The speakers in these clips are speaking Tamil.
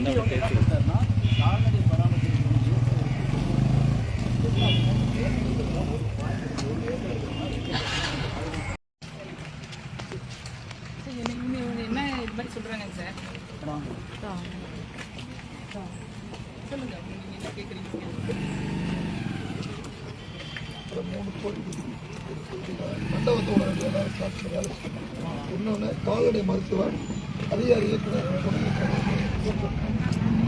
சார், என்ன இன்னும் என்ன இது மாதிரி சொல்கிறாங்க சார் சொல்லுங்க நீங்கள் என்ன கேக்குறீங்க மூணு வேலை மண்டபத்தோட வேலை இன்னொன்று கால்நடை மருத்துவர் அதிகாரி இயக்குனர்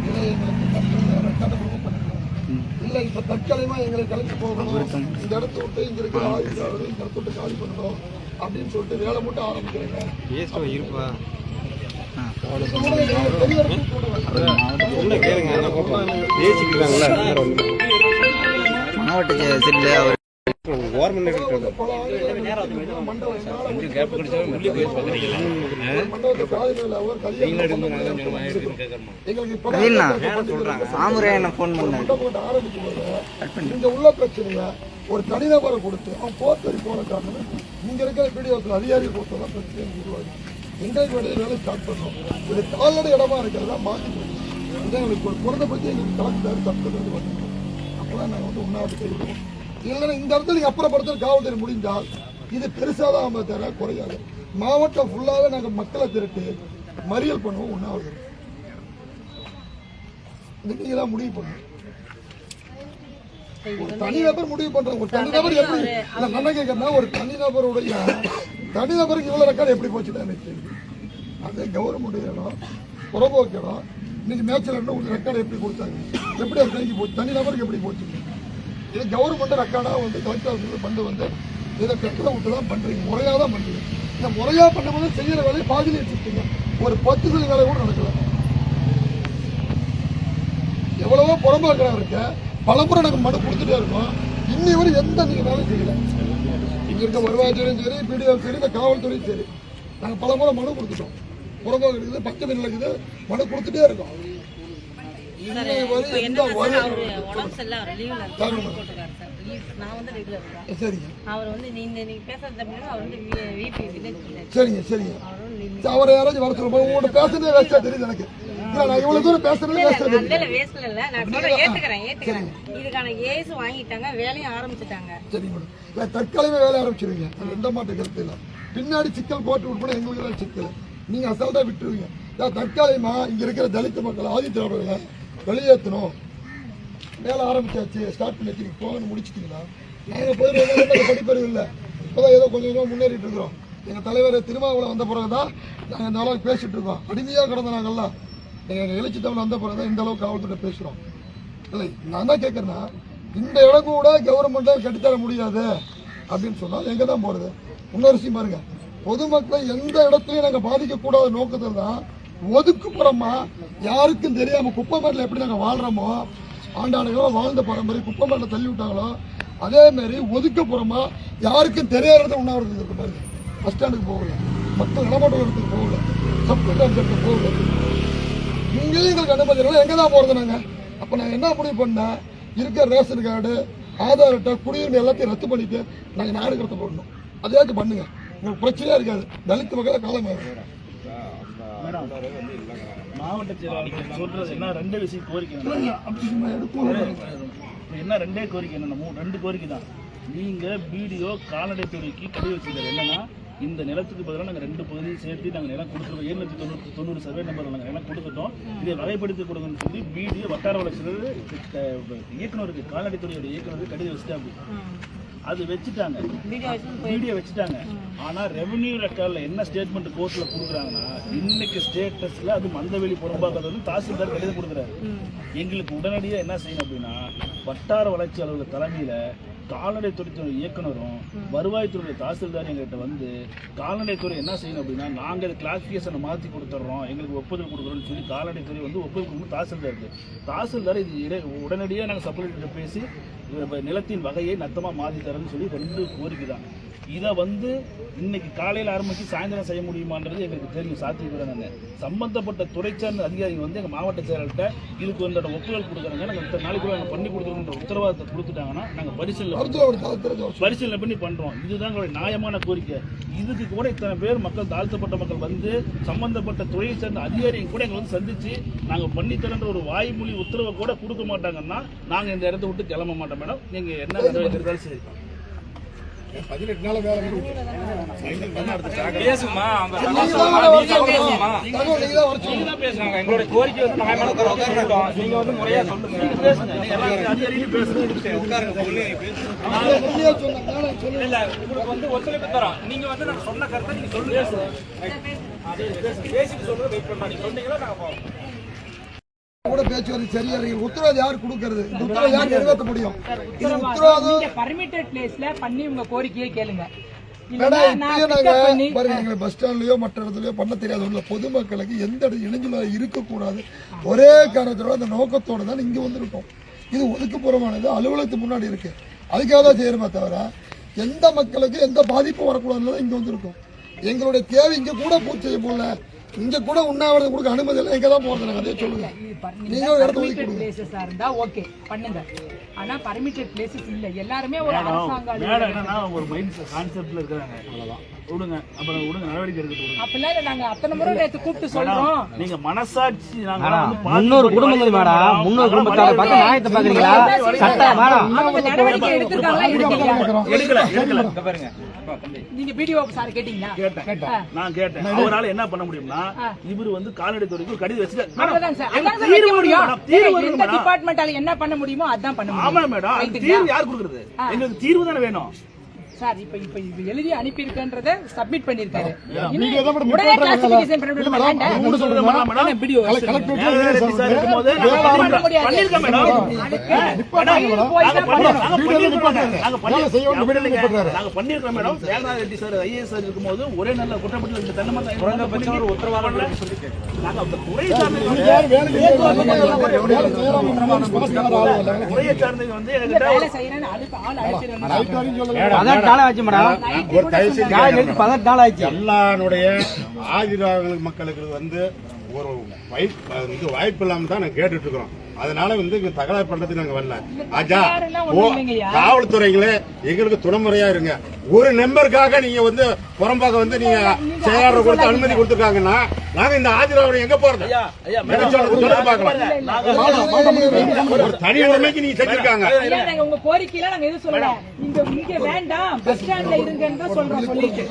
இதை எங்களுக்கு கட்டணம் ரெக்கார்டு கொடுக்க பண்ணிக்கலாம் இல்லை இப்போ தற்காலிகமாக எங்களுக்கு கிளம்பி போகணும். இந்த இடத்த விட்டு இங்கே இருக்கிற ஆயுதாவது இந்த இடத்த விட்டு காலி பண்ணணும் அப்படின்னு சொல்லிட்டு வேலை மட்டும் ஆரம்பிக்கிறேங்க. இருப்பா. பேசிக்கிறாங்களா மாவட்ட செல்ல அவர் கவின்னா சொல்றாங்க? சாமுரே என்ன ஃபோன் ஆரம்பிக்கும் இங்க உள்ள பிரச்சனைங்க ஒரு தனிநபரை கொடுத்து அவன் போர்த்தறி போன காரணம் இங்க இருக்கிற பிடிஓத்தில் அதிகாரி கொடுத்ததான் பிரச்சனை உருவாகி எங்களுக்கு வேலையை வேலை ஸ்டார்ட் பண்ணோம். இது கால்நடை இடமா இருக்கிறதா மாற்றி எங்களுக்கு ஒரு குழந்தை பற்றி எங்களுக்கு கலெக்டர் தப்பு வந்து அப்போதான் நாங்கள் வந்து உண்ணாவது செய்வோம் இல்லைன்னா இந்த இடத்துல நீங்கள் அப்புறப்படுத்த காவல்துறை முடிஞ்சால் இது பெருசாக தான் நம்ம தர குறையாது. மாவட்டம் ஃபுல்லாகவே நாங்கள் மக்களை திரட்டி மறியல் பண்ணுவோம் உண்ணாவது இது நீங்கள் தான் முடிவு பண்ணணும். ஒரு தனிநபர் முடிவு பண்றாங்க. ஒரு தனிநபர் எப்படி என்ன கேட்கறேன்னா ஒரு தனிநபருடைய தனிநபருக்கு இவ்வளவு ரெக்கார்டு எப்படி போச்சு தான் எனக்கு அது கவர்மெண்ட் இடம் புறம்போக்கு இடம். இன்னைக்கு மேட்ச்ல உங்களுக்கு ரெக்கார்டு எப்படி கொடுத்தாங்க? எப்படி அது போச்சு? தனிநபருக்கு எப்படி போச்சு இது கவர்மெண்ட் ரெக்கார்டாக வந்து கலெக்டர் பண்ணு வந்து இதை கட்டளை விட்டு தான் பண்ணுறீங்க முறையாக தான் பண்ணுறீங்க இந்த முறையாக பண்ணும்போது செய்கிற வேலையை பாதியில் வச்சுருக்கீங்க. ஒரு பத்து சில வேலை கூட நடக்கல. எவ்வளவோ புறம்பாக்கிறா இருக்க பலமுறை நாங்கள் மனு கொடுத்துட்டே இருக்கோம். இன்னி வரை எந்த நீங்கள் வேலையும் செய்யல. இங்கே இருக்க வருவாய்த்துறையும் சரி பிடிஓ சரி இந்த காவல்துறையும் சரி. நாங்கள் பலமுறை மனு கொடுத்துட்டோம். புறம்பாக இருக்குது பக்கத்தில் இருக்குது மனு கொடுத்துட்டே இருக்கோம். சரிங்க. சரிங்க. அவர் நீங்க நீங்க யாராச்சும் வர சொல்லுங்க உங்கள்கிட்ட பேசுறதே வேஸ்டா தெரியுது எனக்கு. நான் இவ்வளோ தூரம் பேசுறதே வேஸ்டா இல்ல நான் ஏத்துக்கிறேன் ஏத்துக்கிறேன். இதுக்கான ஏஸ் வாங்கிட்டாங்க வேலையும் ஆரம்பிச்சிட்டாங்க. சரிங்க மேடம். இல்லை தற்காலிகமாக வேலை ஆரம்பிச்சிருவீங்க. எந்த மாட்டு கருத்து இல்லை. பின்னாடி சிக்கல் போட்டு விட்பட எங்களுக்கு சிக்கல். நீங்கள் அசால்ட்டாக விட்டுருவீங்க. ஏன் தற்காலிகமாக இங்கே இருக்கிற தலித் மக்கள் ஆதித்திராவிடர்களை வெளியேற்றணும். வேலை ஆரம்பிச்சாச்சு. ஸ்டார்ட் பண்ணி வச்சு போகணும் முடிச்சிட்டிங்களா? நாங்கள் போய் படிப்பறிவு இல்லை. இப்போதான் ஏதோ கொஞ்சம் கொஞ்சமாக முன்னேறிட்டு இருக்கிறோம். எங்கள் தலைவர் திருமாவளம் வந்த பிறகு தான் நாங்கள் இந்த அளவுக்கு பேசிகிட்டு இருக்கோம். அடிமையாக கிடந்த நாங்கள்லாம் எங்கள் எழுச்சி தமிழ் வந்த பிறகு தான் இந்த அளவுக்கு காவல்துறை பேசுகிறோம் இல்லை நான் தான் கேட்குறேன்னா இந்த இடம் கூட கவர்மெண்ட்டை கட்டித்தர முடியாது அப்படின்னு சொன்னால் எங்கே தான் போகிறது இன்னொரு விஷயம் பாருங்க. பொதுமக்களை எந்த இடத்துலையும் நாங்கள் பாதிக்கக்கூடாத நோக்கத்தில் தான் ஒதுக்குப்புறமா யாருக்கும் தெரியாமல் குப்பமேட்டில் எப்படி நாங்கள் வாழ்கிறோமோ ஆண்டாண்டுகளோ வாழ்ந்த பரம்பரை குப்பமேட்டில் தள்ளி விட்டாங்களோ அதே மாதிரி ஒதுக்கப்புறமா யாருக்கும் தெரியாத இடத்துல உண்ணாவிரதம் இருக்கு பாருங்க. பஸ் ஸ்டாண்டுக்கு போகல. மக்கள் நடமாட்டம் இடத்துக்கு போகல சப்கிட்ட போகல. இங்கேயும் எங்களுக்கு அனுமதி எங்கே தான் போகிறது நாங்கள் அப்போ நான் என்ன முடிவு பண்ணேன்? இருக்கிற ரேஷன் கார்டு ஆதார் அட்டை குடியுரிமை எல்லாத்தையும் ரத்து பண்ணிட்டு நாங்கள் நாடு கடத்த போடணும். அதையாச்சும் பண்ணுங்க. உங்களுக்கு பிரச்சனையாக இருக்காது. தலித்து வகையில் காலமாக மாவட்ட செயலாளர் சொல்றது என்ன ரெண்டு விஷயம் கோரிக்கை என்ன ரெண்டே கோரிக்கை என்னன்னா ரெண்டு கோரிக்கை தான் நீங்க பிடிஓ கால்நடைத்துறைக்கு கடிதம் வச்சிருக்காரு என்னன்னா இந்த நிலத்துக்கு பதிலாக நாங்கள் ரெண்டு பகுதியும் சேர்த்து நாங்கள் நிலம் கொடுத்துருக்கோம் ஏழு லட்சத்தி தொண்ணூற்றி தொண்ணூறு சர்வே நம்பர் நாங்கள் நிலம் கொடுத்துட்டோம் இதை வகைப்படுத்தி கொடுங்கன்னு சொல்லி பிடிஓ வட்டார வளர்ச்சி இயக்குநருக்கு கால்நடைத்துறையோட இயக்குநருக்கு கடிதம் வச்சுட்டாங்க அது வச்சுட்டாங்க. வீடியோ வச்சு வீடியோ வச்சுட்டாங்க. ஆனா ரெவென்யூ ரெக்கார்ட்ல என்ன ஸ்டேட்மெண்ட் கோர்ட்ல கொடுக்குறாங்கன்னா இன்னைக்கு ஸ்டேட்டஸ்ல அது மந்தவெளி புறம்பாக்கிறது வந்து தாசில்தார் கடிதம் கொடுக்குறாரு. எங்களுக்கு உடனடியா என்ன செய்யணும் அப்படின்னா வட்டார வளர்ச்சி அலுவலர் தலைமையில கால்நடைத்துறை இயக்குனரும் வருவாய்த்துறை தாசில்தார் எங்ககிட்ட வந்து கால்நடைத்துறை என்ன செய்யணும் அப்படின்னா நாங்கள் இது கிளாசிஃபிகேஷனை மாற்றி கொடுத்துட்றோம் எங்களுக்கு ஒப்புதல் கொடுக்குறோம்னு சொல்லி கால்நடைத்துறை வந்து ஒப்புதல் கொடுக்கணும் தாசில்தாருக்கு. தாசில்தார் இது உடனடியாக நாங்கள் சப்ளைட்டர் பேசி நிலத்தின் வகையை நத்தமாக மாற்றி தரேன்னு சொல்லி ரெண்டு கோரிக்கை தான் இதை வந்து இன்னைக்கு காலையில் ஆரம்பிச்சு சாயந்தரம் செய்ய முடியுமான்றது எங்களுக்கு தெரியும். சாத்தியக்கூடாது சம்பந்தப்பட்ட துறை சார்ந்த அதிகாரிகள் வந்து எங்கள் மாவட்ட செயலர்கிட்ட இதுக்கு வந்து ஒப்புதல் கொடுக்குறாங்க. நாங்கள் இத்தனை நாளைக்குள்ள நாங்கள் பண்ணி கொடுத்துருன்ற உத்தரவாதத்தை கொடுத்துட்டாங்கன்னா நாங்கள் பரிசீலனை பரிசீலனை பண்ணி பண்றோம். இதுதான் எங்களுடைய நியாயமான கோரிக்கை. இதுக்கு கூட இத்தனை பேர் மக்கள் தாழ்த்தப்பட்ட மக்கள் வந்து சம்பந்தப்பட்ட துறையை சேர்ந்த அதிகாரிகள் கூட எங்களை வந்து சந்திச்சு நாங்க பண்ணித்தரன்ற ஒரு வாய்மொழி உத்தரவை கூட கொடுக்க மாட்டாங்கன்னா நாங்க இந்த இடத்த விட்டு கிளம்ப மாட்டோம். மேடம் நீங்க என்ன நடவடிக்கை எடுத்தாலும் சரி பதினெட்டு நாள் வேலை முடியுது. பேசுமா எங்களுடைய கோரிக்கை வந்து நியாயமான கோரிக்கை சொல்லிட்டோம். நீங்க வந்து முறையா சொல்லுங்க. நான். இல்ல உங்களுக்கு வந்து ஒத்துழைப்பு தரோம். நீங்க வந்து நாங்க சொன்ன கருத்தை நீங்க சொல்லுங்க. அது பேசுங்க பேசிட்டு சொல்லுங்க வெயிட் பண்ணலாம் நீங்க சொன்னீங்களா நாங்க போறோம் கூட பேச்சுவார்த்தை சரியா இருக்கு உத்தரவாதம் யார் கொடுக்கறது? இந்த உத்தரவு யார் நிறைவேற்ற முடியும்? இது உத்தரவாதம். பர்மிட்டட் பிளேஸ்ல பண்ணி உங்க கோரிக்கையை கேளுங்க. பஸ் ஸ்டாண்ட்லயோ மற்ற இடத்துலயோ பண்ண தெரியாத. உள்ள பொதுமக்களுக்கு எந்த இணைஞ்சுல இருக்கக்கூடாது. ஒரே காரணத்தோட அந்த நோக்கத்தோட தான் இங்க வந்திருக்கோம். இது ஒதுக்குப்புறமானது அலுவலகத்துக்கு முன்னாடி இருக்கு. அதுக்காக தான் செய்யறோமே தவிர எந்த மக்களுக்கு எந்த பாதிப்பும் வரக்கூடாதுன்னு தான் இங்க வந்திருக்கோம். எங்களுடைய தேவை இங்க கூட பூர்த்தி செய்ய போல இங்க கூட உண்ணாவிரதம் கொடுக்க அனுமதி இல்லை. எங்க தான் போறது நாங்க அதே சொல்லுங்க. நீங்க ஒரு இடத்த ஒதுக்கி கொடுங்க. பிளேசஸா இருந்தா ஓகே பண்ணுங்க. ஆனா பர்மிட்டட் பிளேசஸ் இல்ல. எல்லாருமே ஒரு அரசாங்க மேடம் அலுவலகம். என்னன்னா ஒரு மைண்ட் கான்செப்ட்ல இருக்கிறாங்க. அவ்வளவுதான். விடுங்க. அப்புறம் விடுங்க. நடவடிக்கை விடுங்க. அப்படிலாம் இல்ல. நாங்க அத்தனை முறை நேத்து கூப்பிட்டு சொல்றோம். நீங்க மனசாட்சி நாங்க முன்னூறு குடும்பங்கள் மேடம். முன்னூறு குடும்பத்தாரை பார்த்து. நியாயத்தை பாக்குறீங்களா சட்ட மேடம். அவங்க நடவடிக்கை எடுத்திருக்காங்களா? எடுக்கல எடுக்கல இங்க பாருங்க. நீங்க பிடிஓ சார் கேட்டீங்களா? கேட்டேன். நான் கேட்டேன். அவரால என்ன பண்ண முடியும்னா இவர் வந்து கால்நடை துறைக்கு ஒரு கடிதம் மேடம். டிபார்ட்மெண்டால என்ன பண்ண முடியுமோ அதான் பண்ண ஆமா முடியும் மேடம்? தீர்வு யார் கொடுக்குறது? எங்களுக்கு தீர்வு தானே வேணும். சார் இப்ப இப்ப இது எழுதி அனுப்பி இருக்கன்றத சப்மிட் பண்ணிருக்காரு உடனே கிளாசிபிகேஷன் இல்ல பண்ணி மேடம், வேண்டாம். அது ஒண்ணு சொல்லுங்க மேடம். மேடம் பிடிஓ கலெக்டரேட்ல மேல ஏன் ரெட்டி சார் சார் இருக்கும்போது வேலை நாங்க ஆரம்பிக்க பண்ணிருக்கோம். Madam Velanatha Reddy sir IAS sir இருக்கும்போது ஒரே நல்ல குற்றப்பட்டு மரம் குறைந்தபட்சம் ஒரு உத்தரவாதம் நாங்க அந்த துறை சார்ந்த நீங்க ஆளு இல்ல. துறையை சார்ந்தவங்க வந்து இல்ல, எங்ககிட்ட நாள் ஆச்சு மேடம் ஒரு தயவு பதினெட்டு நாள் ஆச்சு எல்லாருடைய ஆதிராக மக்களுக்கு வந்து ஒரு வாய்ப்பு வந்து வாய்ப்பு இல்லாம தான் நாங்க கேட்டுட்டு இருக்கிறோம் அதனால வந்து இங்க தகராறு பண்றதுக்கு நாங்க வரல. ஆஜா. காவல்துறைகளே எங்களுக்கு துணைமுறையா இருங்க. ஒரு நம்பருக்காக நீங்க வந்து புறம்பாக வந்து நீங்க செயலாளர் கொடுத்து அனுமதி கொடுத்துருக்காங்கன்னா நாங்க இந்த ஆதிராவோட எங்க போறது தனி உரிமைக்கு நீங்க செஞ்சிருக்காங்க உங்க கோரிக்கையில நாங்க எதுவும் சொல்லல இங்க இங்க வேண்டாம் பஸ் ஸ்டாண்ட்ல இருங்கன்னு சொல்றோம் சொல்லிட்டு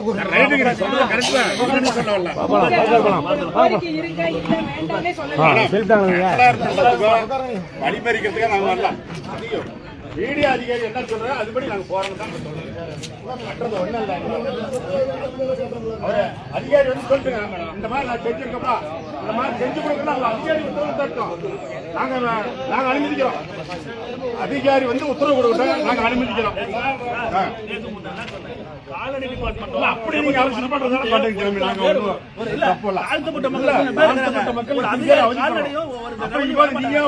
கோரிக்கை இருங்க இல்ல வேண்டாம்னே சொல்லல வழிமறிக்கிறதுக்காக நாங்க வரலாம் ஈடி அதிகாரி என்ன சொல்றாரு அதுபடி நாங்க போறோம் தான் சொல்றோம். கட்டுறது ஒண்ணும் இல்ல அவரு அதிகாரி வந்து சொல்லுங்க இந்த மாதிரி நான் செஞ்சிருக்கப்பா இந்த மாதிரி செஞ்சு கொடுக்கணும் அவங்க அதிகாரி உத்தரவு தட்டோம் நாங்க நாங்க அனுமதிக்கிறோம். அதிகாரி வந்து உத்தரவு கொடுக்கட்டும் நாங்க அனுமதிக்கிறோம். டிபார்ட்மெண்ட் இல்ல, அப்படி நீங்க அவசர பண்றதால பண்ணுங்க நாங்க மக்கள் அதிகாரி அப்ப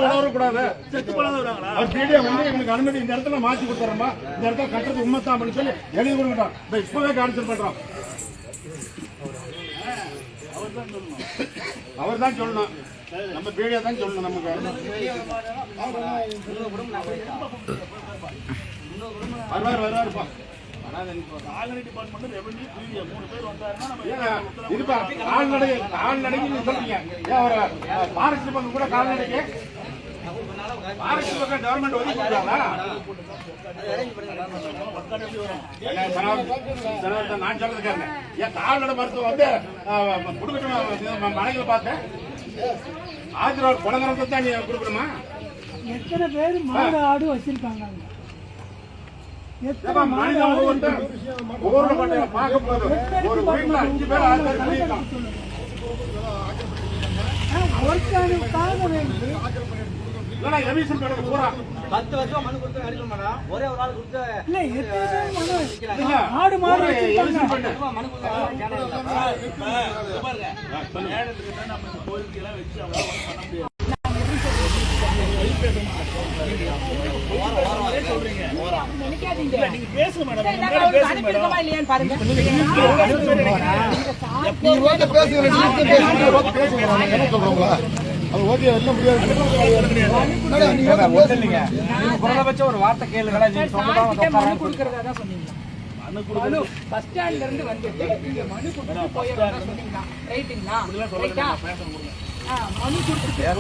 உணரக்கூடாது செத்து போனது வராங்களா அவர் மீடியா வந்து எங்களுக்கு அனுமதி இந்த இடத்துல மாத்தி கொடுத்துறோமா இந்த இடத்துல கட்டுறது உண்மைத்தான் அப்படின்னு சொல்லி எழுதி கொடுக்கட்டும் இந்த இப்பவே கேன்சல் பண்றோம். அவர் தான் சொல்லணும். நம்ம மீடியா தான் சொல்லணும் நமக்கு. வருவார் வருவாருப்பா கால்நடை கால்நடைக்கு சொல்றீங்க. ஃபாரஸ்ட் பக்கம் கூட கால்நடைக்கு? கவர்மெண்ட் ஒதுக்கி நான் சொல்றது. ஏன் கால்நடை மருத்துவம் வந்து மனைகளை பார்த்தேன் ஆஜரால் குலகரத்தை தான் நீ கொடுக்கணுமா? எத்தனை பேர் மாடு ஆடு வச்சிருக்காங்க ஒவ்வொரு பார்க்கும் போது ஒரு வீட்டுல அஞ்சு பேர் ஆறு பேர் பத்து வருஷம் மனு கொடுத்து அடிக்க ஒரே ஆள் கொடுத்து ஆடு மாடு மனு கொடுத்து வச்சு பண்ண முடியாது நினைக்காதீங்க நீங்க பேசுங்க மேடம் நாங்க முன்னாடி அவருக்கு பேசுங்க அனுப்பி இருக்கமா இல்லையான்னு பாருங்க. நீங்க ரோட்ல பேசுங்க நீங்க பேசுங்க. ரோட்ல பேசுங்க நாங்க என்ன சொல்றோங்களா அது ஓகே என்ன முடியாது. என்னடா, நீங்க ரோட்ல பேசுங்க. குறைந்தபட்சம் ஒரு வார்த்தை கேளுங்களா நீங்க சார் கிட்ட மனு கொடுக்கறதா தான் சொன்னீங்க. மனு பஸ் ஸ்டாண்ட்ல இருந்து வந்துட்டு இங்க மனு கொடுத்து போயிடறதா சொன்னீங்களா? ரைட்டுங்களா ரைட்டா ஆ, மனு கொடுத்துட்டு சார்,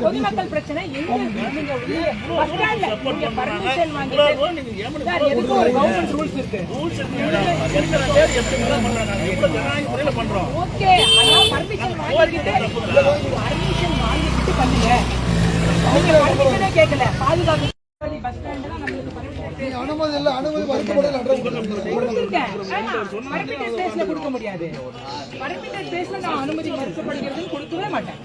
பொதுமக்கள் பிரச்சனை எங்க நீங்க வெளியே பஸ் ஸ்டாண்ட்ல நீங்க பர்மிஷன் வாங்கிட்டு சார் எதுக்கு ஒரு கவர்மெண்ட் ரூல்ஸ் இருக்கு? பண்றோம்? ஓகே ஆனா பர்மிஷன் வாங்கிக்கிட்டு பர்மிஷன் வாங்கிக்கிட்டு பண்ணுங்க நீங்க பர்மிஷனே கேட்கல பாதுகாப்பு பஸ் ஸ்டாண்ட்ல அனுமதி இல்ல அனுமதி மறுக்கப்பட லெட்டர் கொடுத்துருக்கீங்க கொடுத்துருக்கேன் பர்மிட்டட் பிளேஸ்ல கொடுக்க முடியாது பர்மிட்டட் பிளேஸ்ல நான் அனுமதி மறுக்கப்படுகிறதுன்னு கொடுக்கவே மாட்டேன்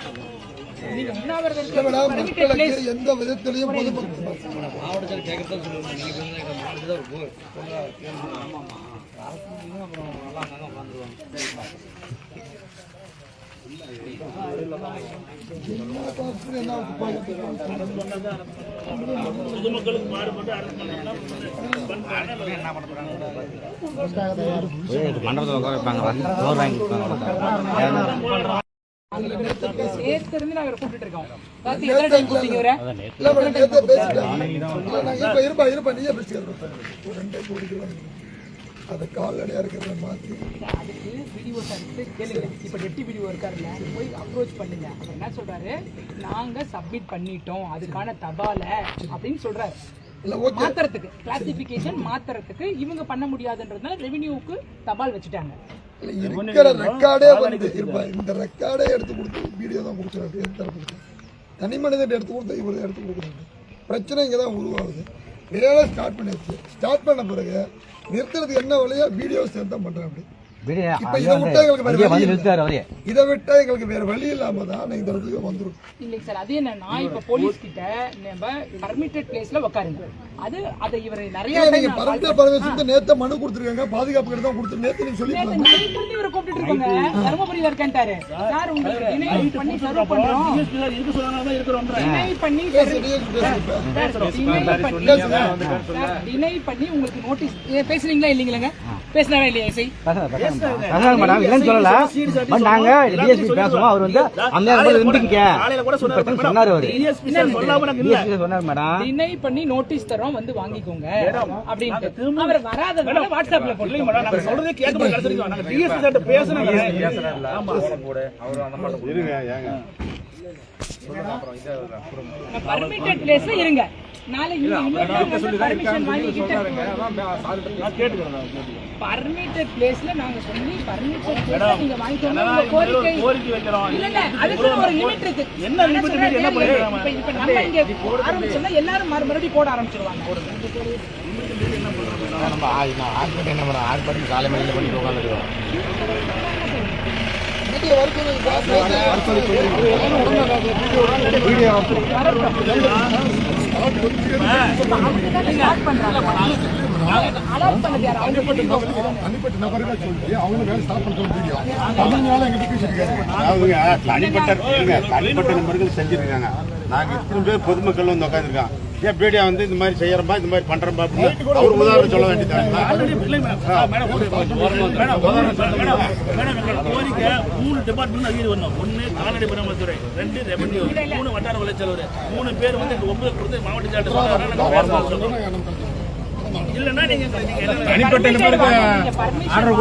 எந்த விதத்திலையும் என்ன பாக்குறது? பொதுமக்களுக்கு மாறுபட்டு மண்டபத்தில் உட்கார வைப்பாங்க சோறு வாங்கி கொடுப்பாங்க நாங்க கூப்பிட்டு இருக்கோம்? கார்த்தி எத்தனை டைம் கூப்பிட்டீங்க இவரை இல்ல இருப்பா இருப்பா நீயே பேசிக்கிறேன் அதை கால்நடையா இருக்கிறத மாத்தி. அதுக்கு வீடியோ எடுத்து கேளுங்க. இப்ப டெப்டி வீடியோ இருக்காருல்ல போய் அப்ரோச் பண்ணுங்க. அவர் என்ன சொல்றாரு? நாங்க சப்மிட் பண்ணிட்டோம். அதுக்கான தபால அப்படின்னு ஓகே மாத்துறதுக்கு கிளாசிபிகேஷன் மாத்துறதுக்கு இவங்க பண்ண முடியாதுன்றதுனால ரெவென்யூவுக்கு தபால் வச்சுட்டாங்க. இல்ல இருக்கிற ரெக்கார்டே வந்து இந்த ரெக்கார்டே எடுத்து கொடுத்து வீடியோ தான் கொடுக்குறாரு எடுத்து கொடுக்குறாரு தனி மனிதன் எடுத்து கொடுத்து இவர் எடுத்து கொடுக்குறாரு. பிரச்சனை இங்கே தான் உருவாகுது. வேலை ஸ்டார்ட் பண்ணியாச்சு ஸ்டார்ட் பண்ண பிறகு நிறுத்துறது என்ன வழியோ வீடியோ சேர்த்து தான் பண்ணுறேன் அப்படி. இதை விட்டா எங்களுக்கு வேற வழி இல்லை. இதை விட்டா எங்களுக்கு வேற வழி இல்லாம தான் இந்த இடத்துக்கு வந்துருக்கோம். இல்லைங்க சார் அது என்னன்னா இப்ப போலீஸ் கிட்ட நம்ம பர்மிட்டட் பிளேஸ்ல உட்காருங்க அது அதை இவர் நிறைய நீங்க நேத்த மனு கொடுத்துருக்காங்க பாதுகாப்பு கிட்ட தான் கொடுத்து நேத்து நீங்க சொல்லி நேத்து இவரை கூப்பிட்டுட்டு இருக்கோங்க தருமபுரியில இருக்கேன்ட்டாரு. சார் உங்களுக்கு பண்ணி சர்வ் பண்றோம். இருக்கு தான் இருக்கிறோம் பண்ணி. டினை பண்ணி சார், டினை பண்ணி உங்களுக்கு நோட்டீஸ் பேசுனீங்களா இல்லைங்களாங்க? பேசினாரா இல்லையா இசை? மேடம் இல்லைன்னு சொல்லல. பட் நாங்க டிஎஸ்பி பேசுவோம். அவர் வந்து அந்த கூட சொன்னாரு அவரு. சொன்னாரு மேடம் டினை பண்ணி நோட்டீஸ் தரோம் வந்து வாங்கிக்கோங்க அப்படின்ட்டு. அவர் வராததுனால வாட்ஸ்அப்ல போட்டு மேடம் நாங்க சொல்றதே கேட்க முடியல. நாங்க டிஎஸ்பி சார்ட்ட பேசணும் ஆமா. இருங்க ஏங்க. பர்மிட்டட் பிளேஸ்ல இருங்க. பர்மிட்டட் பிளேஸ்ல நாங்க சொல்லி பர்மிட்டட் பிளேஸ்ல மேடம், நீங்க வாங்கிக்கோங்க கோரிக்கை கோரிக்கை வைக்கிறோம் இல்ல இல்ல அதுக்கு ஒரு லிமிட் இருக்கு என்ன சொல்றேன், மீறி என்ன. பண்ணிருக்காங்க? இப்ப இப்ப நம்ம இங்க ஆரம்பிச்சோம்னா எல்லாரும் மறு- மறுபடியும் போட ஆரம்பிச்சிருவாங்க நம்ம ஹாஸ்பிட்டல் என்ன மேடம் ஹாஸ்பிட்டல் காலை மணியில் உட்காந்துருக்கோம் தனிப்பட்ட நபர்கள் தனிப்பட்ட நபர்கள் செஞ்சிருக்காங்க. நாங்க இத்தனை பேர் பொதுமக்கள் வந்து உட்காந்துருக்காங்க ஏன் பீடியா வந்து இந்த மாதிரி செய்யறோம்பா இந்த மாதிரி அப்படின்னு அவர் உதாரணம் சொல்ல வேண்டியது மூணு டிபார்ட்மெண்ட் அதிகம் வரணும் ஒன்னு கால்நடை பராமரித்துறை ரெண்டு ரெவன்யூ மூணு வட்டார வளர்ச்சலவர் மூணு பேர் வந்து ஒன்பது கொடுத்து மாவட்ட. இல்லைன்னா நீங்க தனிப்பட்ட ஆர்டர்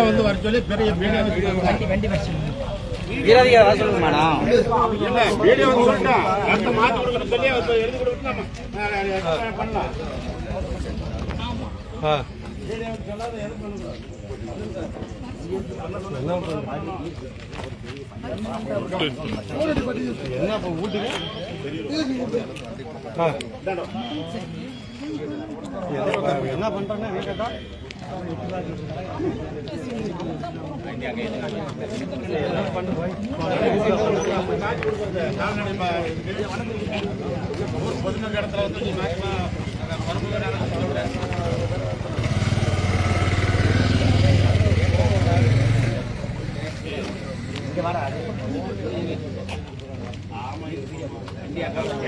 வந்து வர சொல்லி பெரிய வச்சு வீராதிகாரி வர சொல்லுங்க மேடம். இல்ல பீடியா வந்து சொல்லிட்டோம் அடுத்த மாத்தி கொடுக்கணும் சொல்லி அவர் எழுதி கொடுத்து நம்ம பண்ணலாம். பொதுமக்கள் இடத்துல வந்து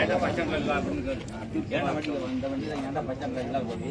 ஏண்டா பச்சங்கள இல்ல அப்படின்னு ஏண்டா வண்டி வந்த வண்டி தான் ஏண்டா பச்சங்கள இல்ல போகுது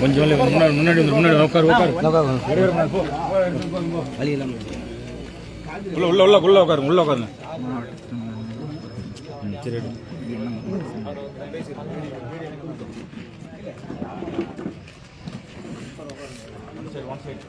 கொஞ்சம் முன்னாடி முன்னாடி முன்னாடி உட்காரு உட்காரு. வழி இல்லாமல் உள்ள உள்ள உள்ள உள்ள உட்காருங்க உள்ள உட்காருங்க. சரி சரி ஒன் சைட்